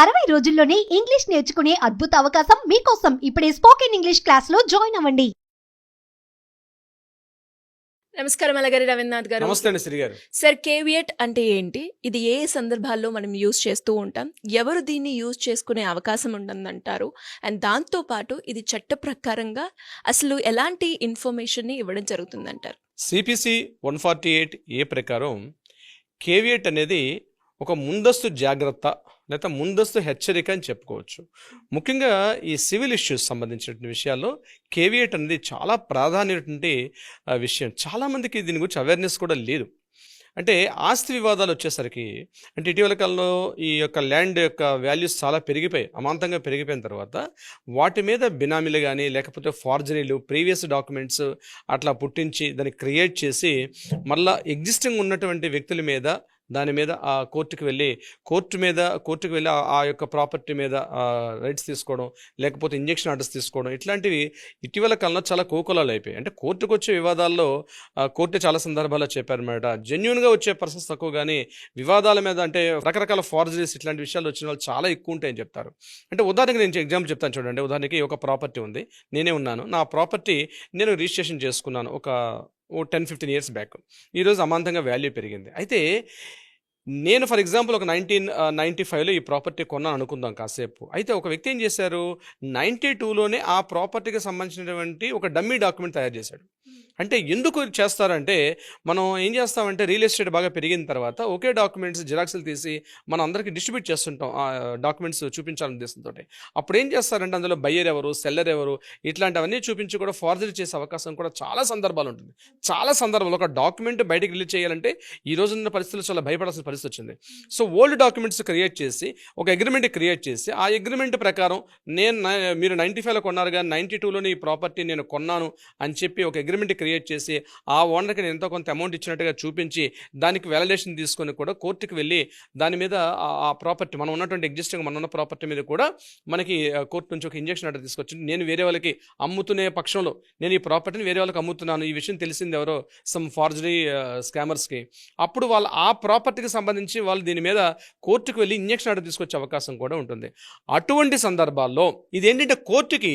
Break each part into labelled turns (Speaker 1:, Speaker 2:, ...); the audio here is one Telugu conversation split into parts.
Speaker 1: అరవై రోజుల్లోనే ఇంగ్లీష్ నేర్చుకునే అద్భుత అవకాశం మీకోసం ఇప్పుడే స్పోకెన్ ఇంగ్లీష్ క్లాస్లో జాయిన్ అవ్వండి.
Speaker 2: నమస్కారం అలగారి రవీంద్రనాథ్ గారు.
Speaker 3: నమస్తే అండి శ్రీ గారు.
Speaker 2: సార్ కేవియట్ అంటే ఏంటి? ఇది ఏ సందర్భాల్లో మనం యూజ్ చేస్తూ ఉంటాం? ఎవరు దీన్ని యూజ్ చేసుకునే అవకాశం ఉంటుందంటారు? అండ్ దాంతో పాటు ఇది చట్ట ప్రకారంగా అసలు ఎలాంటి ఇన్ఫర్మేషన్ని ఇవ్వడం జరుగుతుందంటారు?
Speaker 3: CPC one forty eight A ప్రకారం కేవియట్ అనేది ఒక ముందస్తు జాగ్రత్త లేదా ముందస్తు హెచ్చరిక అని చెప్పుకోవచ్చు. ముఖ్యంగా ఈ సివిల్ ఇష్యూస్ సంబంధించినటువంటి విషయాల్లో కేవియట్ అనేది చాలా ప్రాధాన్యమైనటువంటి విషయం. చాలామందికి దీని గురించి అవేర్నెస్ కూడా లేదు. అంటే ఆస్తి వివాదాలు వచ్చేసరికి అంటే ఇటీవల కాలంలో ఈ యొక్క ల్యాండ్ యొక్క వాల్యూస్ చాలా పెరిగిపోయి అమాంతంగా పెరిగిపోయిన తర్వాత వాటి మీద బినామీలు కానీ లేకపోతే ఫార్జరీలు ప్రీవియస్ డాక్యుమెంట్స్ అట్లా పుట్టించి దాన్ని క్రియేట్ చేసి మళ్ళా ఎగ్జిస్టింగ్ ఉన్నటువంటి వ్యక్తుల మీద దాని మీద ఆ కోర్టుకు వెళ్ళి కోర్టు మీద కోర్టుకు వెళ్ళి ఆ- యొక్క ప్రాపర్టీ మీద రైట్స్ తీసుకోవడం లేకపోతే ఇంజెక్షన్ ఆర్డర్స్ తీసుకోవడం ఇట్లాంటివి ఇటీవల కాలంలో చాలా కోకులాలు అయిపోయాయి. అంటే కోర్టుకు వచ్చే వివాదాల్లో కోర్టు చాలా సందర్భాల్లో చెప్పారన్నమాట జెన్యున్గా వచ్చే పర్సన్స్ తక్కువ కానీ వివాదాల మీద అంటే రకరకాల ఫార్జరీస్ ఇట్లాంటి విషయాలు వచ్చిన వాళ్ళు చాలా ఎక్కువ ఉంటాయని చెప్తారు. అంటే ఉదాహరణకి నేను ఎగ్జాంపుల్ చెప్తాను చూడండి. ఉదాహరణకి ఒక ప్రాపర్టీ ఉంది. నేనే ఉన్నాను. నా ప్రాపర్టీ నేను రిజిస్ట్రేషన్ చేసుకున్నాను. ఒక ఓ టెన్ ఫిఫ్టీన్ ఇయర్స్ బ్యాక్. ఈరోజు అమాంతంగా వాల్యూ పెరిగింది. అయితే నేను ఫర్ ఎగ్జాంపుల్ ఒక నైన్టీన్ నైంటీ ఫైవ్లో ఈ ప్రాపర్టీ కొన్నాను అనుకుందాం కాసేపు. అయితే ఒక వ్యక్తి ఏం చేశారు? నైంటీ టూలోనే ఆ ప్రాపర్టీకి సంబంధించినటువంటి ఒక డమ్మీ డాక్యుమెంట్ తయారు చేశాడు. అంటే ఎందుకు చేస్తారంటే మనం ఏం చేస్తామంటే రియల్ ఎస్టేట్ బాగా పెరిగిన తర్వాత ఒకే డాక్యుమెంట్స్ జిరాక్స్లు తీసి మనం అందరికీ డిస్ట్రిబ్యూట్ చేస్తుంటాం. ఆ డాక్యుమెంట్స్ చూపించాలని ఉద్దేశంతో అప్పుడు ఏం చేస్తారంటే అందులో బయ్యర్ ఎవరు సెల్లర్ ఎవరు ఇట్లాంటివన్నీ చూపించి కూడా ఫార్జరీ చేసే అవకాశం కూడా చాలా సందర్భాలు ఉంటుంది. చాలా సందర్భాలు. ఒక డాక్యుమెంట్ బయటకు రిలీజ్ చేయాలంటే ఈ రోజున్న పరిస్థితుల్లో చాలా భయపడాల్సిన పరిస్థితి వచ్చింది. సో ఓల్డ్ డాక్యుమెంట్స్ క్రియేట్ చేసి ఒక అగ్రిమెంట్ క్రియేట్ చేసి ఆ అగ్రిమెంట్ ప్రకారం నేను మీరు నైంటీ ఫైవ్లో కొన్నారు కానీ నైంటీ టూలోనే ఈ ప్రాపర్టీ నేను కొన్నాను అని చెప్పి ఒక అగ్రిమెంట్ క్రియేట్ చేసి ఆ ఓనర్కి నేను ఎంతో కొంత అమౌంట్ ఇచ్చినట్టుగా చూపించి దానికి వ్యాలిడేషన్ తీసుకొని కూడా కోర్టుకి వెళ్ళి దాని మీద ఆ- ప్రాపర్టీ మనం ఉన్నటువంటి ఎగ్జిస్టింగ్ మనం ఉన్న ప్రాపర్టీ మీద కూడా మనకి కోర్టు నుంచి ఒక ఇంజక్షన్ అట్లా తీసుకొచ్చి నేను వేరే వాళ్ళకి అమ్ముతునే పక్షంలో నేను ఈ ప్రాపర్టీని వేరే వాళ్ళకి అమ్ముతున్నాను ఈ విషయం తెలిసింది ఎవరో సమ్ ఫార్జరీ స్కామర్స్కి అప్పుడు వాళ్ళు ఆ ప్రాపర్టీకి సంబంధించి వాళ్ళు దీని మీద కోర్టుకు వెళ్ళి ఇంజక్షన్ ఆర్డర్ తీసుకొచ్చే అవకాశం కూడా ఉంటుంది. అటువంటి సందర్భాల్లో ఇది ఏంటంటే కోర్టుకి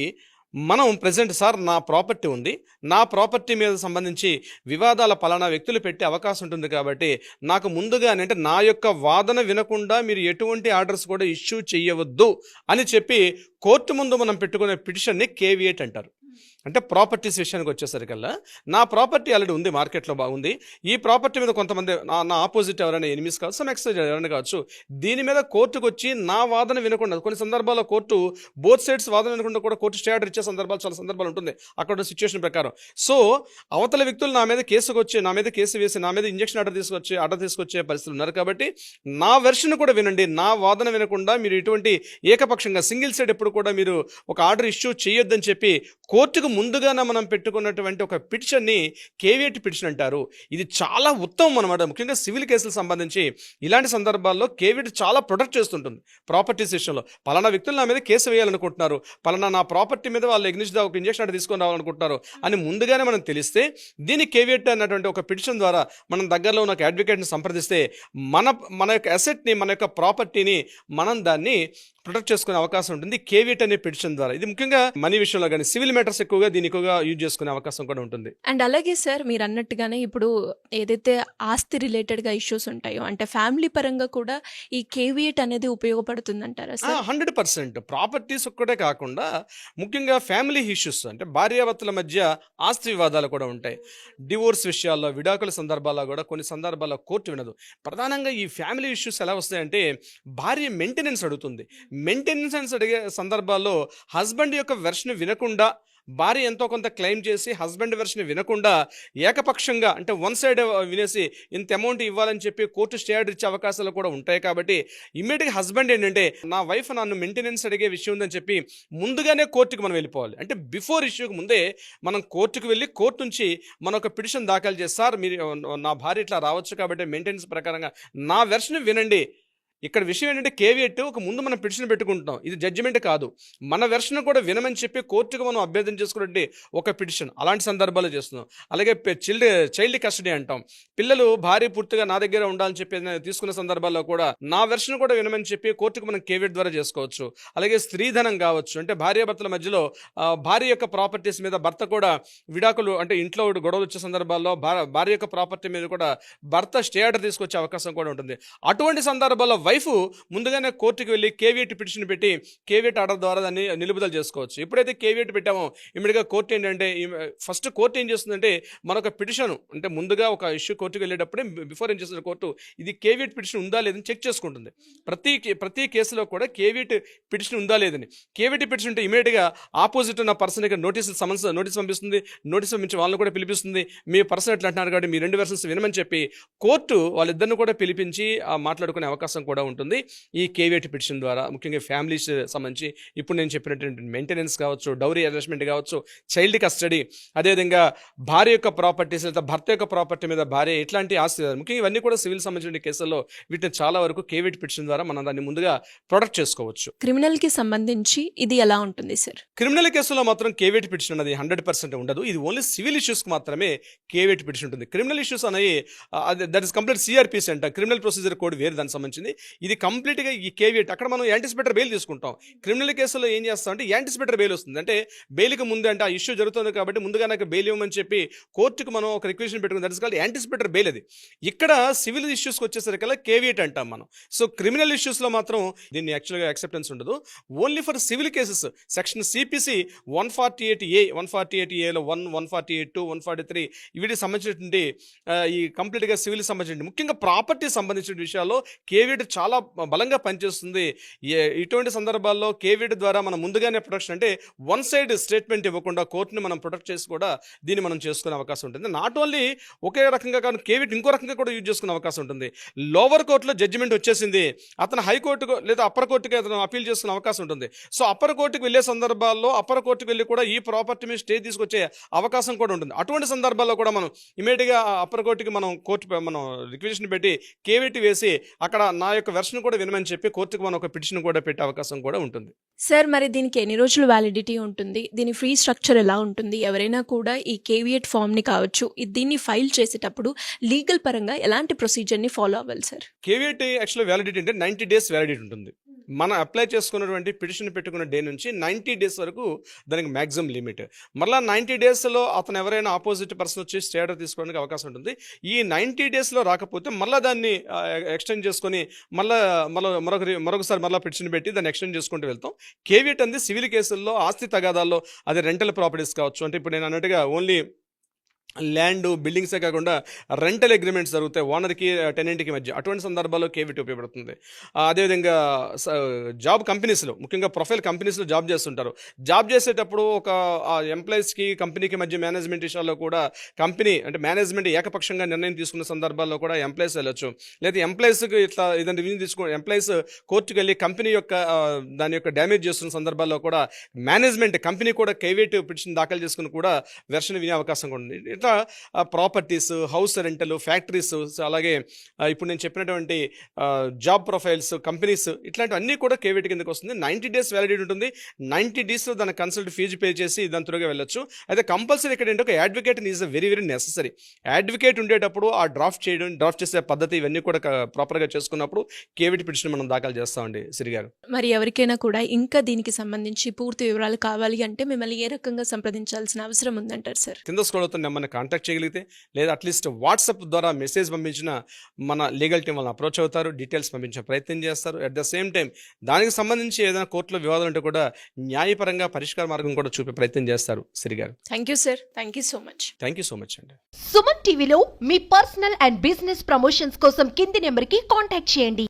Speaker 3: మనం ప్రజెంట్ సార్ నా ప్రాపర్టీ ఉంది. నా ప్రాపర్టీ మీద సంబంధించి వివాదాల పలానా వ్యక్తులు పెట్టే అవకాశం ఉంటుంది కాబట్టి నాకు ముందుగానే అంటే నా యొక్క వాదన వినకుండా మీరు ఎటువంటి ఆర్డర్స్ కూడా ఇష్యూ చేయవద్దు అని చెప్పి కోర్టు ముందు మనం పెట్టుకునే పిటిషన్ని కేవియేట్ అంటారు. అంటే ప్రాపర్టీస్ విషయానికి వచ్చేసరికల్లా నా ప్రాపర్టీ ఆల్రెడీ ఉంది మార్కెట్లో బాగుంది. ఈ ప్రాపర్టీ మీద కొంతమంది నా నా ఆపోజిట్ ఎవరైనా ఎనిమిస్ కావచ్చు సమ్ ఎక్సైజ్ ఎవరైనా కావచ్చు దీని మీద కోర్టుకు వచ్చి నా వాదన వినకుండా కొన్ని సందర్భాల్లో కోర్టు బోత్ సైడ్స్ వాదన వినకుండా కూడా కోర్టు స్టే ఆర్డర్ ఇచ్చే సందర్భాలు చాలా సందర్భాలు ఉంటుంది అక్కడ సిచ్యువేషన్ ప్రకారం. సో అవతల వ్యక్తులు నా మీద కేసుకు వచ్చి నా మీద కేసు వేసి నా మీద ఇంజక్షన్ ఆర్డర్ తీసుకొచ్చి ఆర్డర్ తీసుకొచ్చే పరిస్థితులు ఉన్నారు కాబట్టి నా వెర్షన్ కూడా వినండి నా వాదన వినకుండా మీరు ఇటువంటి ఏకపక్షంగా సింగిల్ సైడ్ ఎప్పుడు కూడా మీరు ఒక ఆర్డర్ ఇష్యూ చేయొద్దని చెప్పి కోర్టుకు ముందుగానే మనం పెట్టుకున్నటువంటి ఒక పిటిషన్ని కేవియట్ పిటిషన్ అంటారు. ఇది చాలా ఉత్తమం అనమాట ముఖ్యంగా సివిల్ కేసులకు సంబంధించి ఇలాంటి సందర్భాల్లో కేవియట్ చాలా ప్రొటెక్ట్ చేస్తుంటుంది. ప్రాపర్టీస్ విషయంలో. పలానా వ్యక్తులు నా మీద కేసు వేయాలనుకుంటున్నారు. పలానా నా ప్రాపర్టీ మీద వాళ్ళు ఎగ్నిష్ ఒక ఇంజక్షన్ అంటే తీసుకొని రావాలనుకుంటున్నారు అని ముందుగానే మనం తెలిస్తే దీని కేవియట్ అన్నటువంటి ఒక పిటిషన్ ద్వారా మనం దగ్గరలో ఉన్న ఒక అడ్వకేట్ని సంప్రదిస్తే మన మన యొక్క అసెట్ని మన యొక్క ప్రాపర్టీని మనం దాన్ని ప్రొటెక్ట్ చేసుకునే అవకాశం ఉంటుంది. కేవియట్ అనే పిటిషన్ ద్వారా. ఇది ముఖ్యంగా మనీ విషయంలో కానీ సివిల్ మ్యాటర్స్ ఎక్కువగా దీన్ని ఎక్కువగా యూజ్ చేసుకునే అవకాశం కూడా ఉంటుంది.
Speaker 2: అండ్ అలాగే సార్ మీరు అన్నట్టుగానే ఇప్పుడు ఏదైతే ఆస్తి రిలేటెడ్గా ఇష్యూస్ ఉంటాయో అంటే ఫ్యామిలీ పరంగా కూడా ఈ కేవియట్ అనేది ఉపయోగపడుతుందంటారా సార్?
Speaker 3: హండ్రెడ్ పర్సెంట్ ప్రాపర్టీస్ ఒక్కటే కాకుండా ముఖ్యంగా ఫ్యామిలీ ఇష్యూస్ అంటే భార్యాభర్తల మధ్య ఆస్తి వివాదాలు కూడా ఉంటాయి. డివోర్స్ విషయాల్లో విడాకుల సందర్భాల్లో కూడా కొన్ని సందర్భాల్లో కోర్టు వినదు. ప్రధానంగా ఈ ఫ్యామిలీ ఇష్యూస్ ఎలా వస్తాయంటే భార్య మెయింటెనెన్స్ అడుగుతుంది. మెయింటెనెన్స్ అడిగే సందర్భాల్లో హస్బెండ్ యొక్క వెర్షన్ వినకుండా భార్య ఎంతో కొంత క్లెయిమ్ చేసి హస్బెండ్ వెర్షన్ వినకుండా ఏకపక్షంగా అంటే వన్ సైడ్ వినేసి ఇంత అమౌంట్ ఇవ్వాలని చెప్పి కోర్టు స్టే ఆర్డర్ ఇచ్చే అవకాశాలు కూడా ఉంటాయి కాబట్టి ఇమ్మీడియట్గా హస్బెండ్ ఏంటంటే నా వైఫ్ నన్ను మెయింటెనెన్స్ అడిగే విషయం ఉందని చెప్పి ముందుగానే కోర్టుకి మనం వెళ్ళిపోవాలి. అంటే బిఫోర్ ఇష్యూకి ముందే మనం కోర్టుకు వెళ్ళి కోర్టు నుంచి మనం ఒక పిటిషన్ దాఖలు చేసి సార్ మీరు నా భార్య ఇట్లా రావచ్చు కాబట్టి మెయింటెనెన్స్ ప్రకారంగా నా వెర్షన్ వినండి ఇక్కడ విషయం ఏంటంటే కేవియట్ ఒక ముందు మనం పిటిషన్ పెట్టుకుంటున్నాం. ఇది జడ్జిమెంట్ కాదు. మన వెర్షన్ కూడా వినమని చెప్పి కోర్టుకు మనం అభ్యర్థన చేసుకున్నట్టు ఒక పిటిషన్. అలాంటి సందర్భాలు చేస్తున్నాం. అలాగే చిల్డ్ చైల్డ్ కస్టడీ అంటాం. పిల్లలు భార్య పూర్తిగా నా దగ్గర ఉండాలని చెప్పి తీసుకున్న సందర్భాల్లో కూడా నా వెర్షన్ కూడా వినమని చెప్పి కోర్టుకు మనం కేవియట్ ద్వారా చేసుకోవచ్చు. అలాగే స్త్రీధనం కావచ్చు. అంటే భార్యాభర్తల మధ్యలో భార్య యొక్క ప్రాపర్టీస్ మీద భర్త కూడా విడాకులు అంటే ఇంట్లో గొడవలు వచ్చే సందర్భాల్లో భార్య యొక్క ప్రాపర్టీ మీద కూడా భర్త స్టే ఆర్డర్ తీసుకొచ్చే అవకాశం కూడా ఉంటుంది. అటువంటి సందర్భాల్లో వైఫ్ ముందుగానే కోర్టుకు వెళ్ళి కేవీఎట్ పిటిషన్ పెట్టి కేవీఎట్ ఆర్డర్ ద్వారా దాన్ని నిలుపుదల చేసుకోవచ్చు. ఎప్పుడైతే కేవీఎట్ పెట్టామో ఇమీడియట్గా కోర్టు ఏంటంటే ఫస్ట్ కోర్టు ఏం చేస్తుందంటే మనొక పిటిషన్ అంటే ముందుగా ఒక ఇష్యూ కోర్టుకు వెళ్ళేటప్పుడే బిఫోర్ ఏం చేస్తుంది కోర్టు ఇది కేవీఎట్ పిటిషన్ ఉందా లేదని చెక్ చేసుకుంటుంది. ప్రతి కే- ప్రతి కేసులో కూడా కేవీఎట్ పిటిషన్ ఉందా లేదని. కేవీటీ పిటిషన్ ఉంటే ఇమీడియట్గా ఆపోజిట్ ఉన్న పర్సన్కి నోటీసులు సమన్స్ నోటీస్ పంపిస్తుంది నోటీస్ పంపించి వాళ్ళని కూడా పిలిపిస్తుంది. మీ పర్సన్ ఎట్లా అంటున్నారు కాబట్టి మీ రెండు వెర్షన్స్ వినమని చెప్పి కోర్టు వాళ్ళిద్దరిని కూడా పిలిపించి మాట్లాడుకునే అవకాశం కూడా ఉంటుంది. ఈ కేవియట్ పిటిషన్ ద్వారా ముఖ్యంగా ఫ్యామిలీస్ సంబంధించి ఇప్పుడు నేను చెప్పినటువంటి మెయింటెనెన్స్ కావచ్చు డౌరీ అడ్జస్ట్మెంట్ కావచ్చు చైల్డ్ కస్టడీ అదేవిధంగా భార్య యొక్క ప్రాపర్టీస్ లేదా భర్త యొక్క ప్రాపర్టీ మీద భార్య ఇట్లాంటి ఆస్తి ముఖ్యంగా ఇవన్నీ కూడా సివిల్ సంబంధించిన కేసుల్లో వీటిని చాలా వరకు కేవియట్ పిటిషన్ ద్వారా మనం దాన్ని ముందుగా ప్రొటెక్ట్ చేసుకోవచ్చు.
Speaker 2: క్రిమినల్కి సంబంధించి ఇది ఎలా ఉంటుంది సార్
Speaker 3: క్రిమినల్ కేసులో మాత్రం కేవేట్ పిటిషన్ అనేది హండ్రెడ్ పర్సెంట్ ఉండదు. ఇది ఓన్లీ సివిల్ ఇష్యూస్కి మాత్రమే కేవేట్ పిటిషన్ ఉంటుంది. క్రిమినల్ ఇష్యూస్ అనేవి దట్ ఇస్ కంప్లీట్ సిఆర్పిసి అంట. క్రిమినల్ ప్రొసీజర్ కోడ్ వేరు దానికి సంబంధించింది. ఇది కంప్లీట్గా ఈ కేవేట్ అక్కడ మనం యాంటిసిపేటర్ బెయిల్ తీసుకుంటాం. క్రిమినల్ కేసులో ఏం చేస్తాం అంటే యాంటిసిపేటర్ బెయిల్ వస్తుంది. అంటే బెయిల్కి ముందే అంటే ఆ ఇష్యూ జరుగుతుంది కాబట్టి ముందుగా నాకు బెయిల్ ఇవ్వమని చెప్పి కోర్టుకు మనం ఒక రిక్వెషన్ పెట్టుకుని that is called anticipator bail అది. ఇక్కడ సివిల్ ఇష్యూస్కి వచ్చేసరికల్లా కేవియట్ అంటాం మనం. సో క్రిమినల్ ఇష్యూస్లో మాత్రం దీన్ని యాక్చువల్గా యాక్సెప్టెన్స్ ఉండదు. Only for civil cases. Section CPC one forty eight A one forty eight ఏలో one one forty eight two one forty three వీటికి సంబంధించినటువంటి ఈ కంప్లీట్గా సివిల్ సంబంధించిన ముఖ్యంగా ప్రాపర్టీ సంబంధించిన విషయాల్లో కేవిడ్ చాలా బలంగా పనిచేస్తుంది. ఏ- ఇటువంటి సందర్భాల్లో కేవిడ్ ద్వారా మనం ముందుగానే ప్రొటెక్షన్ అంటే వన్ సైడ్ స్టేట్మెంట్ ఇవ్వకుండా కోర్టుని మనం ప్రొటెక్ట్ చేసి కూడా దీన్ని మనం చేసుకునే అవకాశం ఉంటుంది. నాట్ ఓన్లీ ఒకే రకంగా కానీ కేవిడ్ ఇంకో రకంగా కూడా యూజ్ చేసుకునే అవకాశం ఉంటుంది. లోవర్ కోర్టులో జడ్జిమెంట్ వచ్చేసింది. అతను హైకోర్టుకు లేదా అప్పర్ కోర్టుకి అతను అప్పీల్ చేసుకునే అవకాశం ఉంటుంది. సో అప్పర్ కోర్టుకు వెళ్ళే సందర్భాల్లో అప్పర్ కోర్టుకు వెళ్ళి కూడా ఈ ప్రాపర్టీ మీద స్టే తీసుకొచ్చే అవకాశం కూడా ఉంటుంది. అటువంటి సందర్భాల్లో కూడా మనం ఇమీడియట్గా అప్పర్ కోర్టుకి మనం కోర్టు మనం రిక్వెషన్ పెట్టి కేవీటీ వేసి అక్కడ నా యొక్క వెర్షన్ కూడా వినమని చెప్పి కోర్టుకు మనం ఒక పిటిషన్ కూడా పెట్టే అవకాశం కూడా ఉంటుంది.
Speaker 2: సార్ మరి దీనికి ఎన్ని రోజులు వ్యాలిడిటీ ఉంటుంది? దీని ఫ్రీ స్ట్రక్చర్ ఎలా ఉంటుంది? ఎవరైనా కూడా ఈ కేవియట్ ఫామ్ని కావచ్చు దీన్ని ఫైల్ చేసేటప్పుడు లీగల్ పరంగా ఎలాంటి ప్రొసీజర్ని ఫాలో అవ్వాలి సార్
Speaker 3: కేవీఐటీ యాక్చువల్ వ్యాలిడిటీ అంటే నైంటీ డేస్ వ్యాలిడిటీ ఉంటుంది. మనం అప్లై చేసుకున్నటువంటి పిటిషన్ పెట్టుకున్న డే నుంచి నైంటీ డేస్ వరకు దానికి మ్యాక్సిమం లిమిట్ మళ్ళీ నైంటీ డేస్లో అతను ఎవరైనా ఆపోజిట్ పర్సన్ వచ్చి స్టేటర్ తీసుకోవడానికి అవకాశం ఉంటుంది. ఈ నైంటీ డేస్లో రాకపోతే మళ్ళీ దాన్ని ఎక్స్టెండ్ చేసుకొని మళ్ళీ మళ్ళీ మరొకరి మరొకసారి మళ్ళీ పిటిషన్ పెట్టి దాన్ని ఎక్స్టెండ్ చేసుకుంటూ వెళ్తాం. కేవీఎట్ అంది సివిల్ కేసుల్లో ఆస్తి తగాదాల్లో అది రెంటల్ ప్రాపర్టీస్ కావచ్చు. అంటే ఇప్పుడు నేను అన్నట్టుగా ఓన్లీ ల్యాండ్ బిల్డింగ్సే కాకుండా రెంటల్ అగ్రిమెంట్స్ జరుగుతాయి ఓనర్కి టెనెంట్కి మధ్య. అటువంటి సందర్భాల్లో కేవిటీ ఉపయోగపడుతుంది. అదేవిధంగా స- జాబ్ కంపెనీస్లో ముఖ్యంగా ప్రొఫైల్ కంపెనీస్లో జాబ్ చేస్తుంటారు. జాబ్ చేసేటప్పుడు ఒక ఎంప్లాయీస్కి కంపెనీకి మధ్య మేనేజ్మెంట్ విషయాల్లో కూడా కంపెనీ అంటే మేనేజ్మెంట్ ఏకపక్షంగా నిర్ణయం తీసుకున్న సందర్భాల్లో కూడా ఎంప్లాయీస్ వెళ్ళొచ్చు. లేదా ఎంప్లాయీస్కి ఇట్లా ఏదైనా రివ్యూ తీసుకుని ఎంప్లాయీస్ కోర్టుకు వెళ్ళి కంపెనీ యొక్క దాని యొక్క డ్యామేజ్ చేస్తున్న సందర్భాల్లో కూడా మేనేజ్మెంట్ కంపెనీ కూడా కేవేట్ పిటిషన్ దాఖలు చేసుకుని కూడా వెర్షన్ వినే అవకాశం కూడా ఉంది. ఇట్లా ప్రాపర్టీస్ హౌస్ రెంటల్ ఫ్యాక్టరీస్ అలాగే ఇప్పుడు నేను చెప్పినటువంటి జాబ్ ప్రొఫైల్స్ కంపెనీస్ ఇట్లాంటివన్నీ కూడా కేవేట్ కిందకి వస్తుంది. నైంటీ డేస్ వ్యాలిడిటీ ఉంటుంది. నైంటీ డేస్లో దాని కన్సల్ట్ ఫీజు పే చేసి దాని త్వరగా వెళ్ళొచ్చు. అయితే కంపల్సరీ ఇక్కడ ఏంటంటే ఒక advocate is very very necessary. Advocate ఉండేటప్పుడు ఆ డ్రాఫ్ట్ చేయడం డ్రాఫ్ట్ చేసే పద్ధతి ఇవన్నీ కూడా ప్రాపర్గా చేసుకున్నప్పుడు కేవిటి పిటిషన్ మనం దాఖలు చేస్తామండి సిరి గారు.
Speaker 2: మరి ఎవరికైనా కూడా ఇంకా దీనికి సంబంధించి పూర్తి వివరాలు కావాలి అంటే మిమ్మల్ని ఏ రకంగా సంప్రదించాల్సిన అవసరం ఉందంటారు సార్?
Speaker 3: కింద స్క్రోల్ అవుతున్న నెంబర్ని కాంటాక్ట్ చేయగలిగితే లేదా అట్లీస్ట్ వాట్సాప్ ద్వారా మెసేజ్ పంపించిన మన లీగల్ టీం వాళ్ళని అప్రోచ్ అవుతారు డీటెయిల్స్ పంపించే ప్రయత్నం చేస్తారు. అట్ ద సేమ్ టైం దానికి సంబంధించి ఏదైనా కోర్టులో వివాదాలు ఉంటే కూడా న్యాయపరంగా పరిష్కార మార్గం కూడా చూపే ప్రయత్నం చేస్తారు Siri garu.
Speaker 2: Thank you sir thank you so much
Speaker 3: thank you so much అండి.
Speaker 1: సుమన్ టీవీలో మీ పర్సనల్ అండ్ బిజినెస్ ప్రమోషన్స్ కోసం కింది నెంబర్కి కాంటాక్ట్ చేయండి.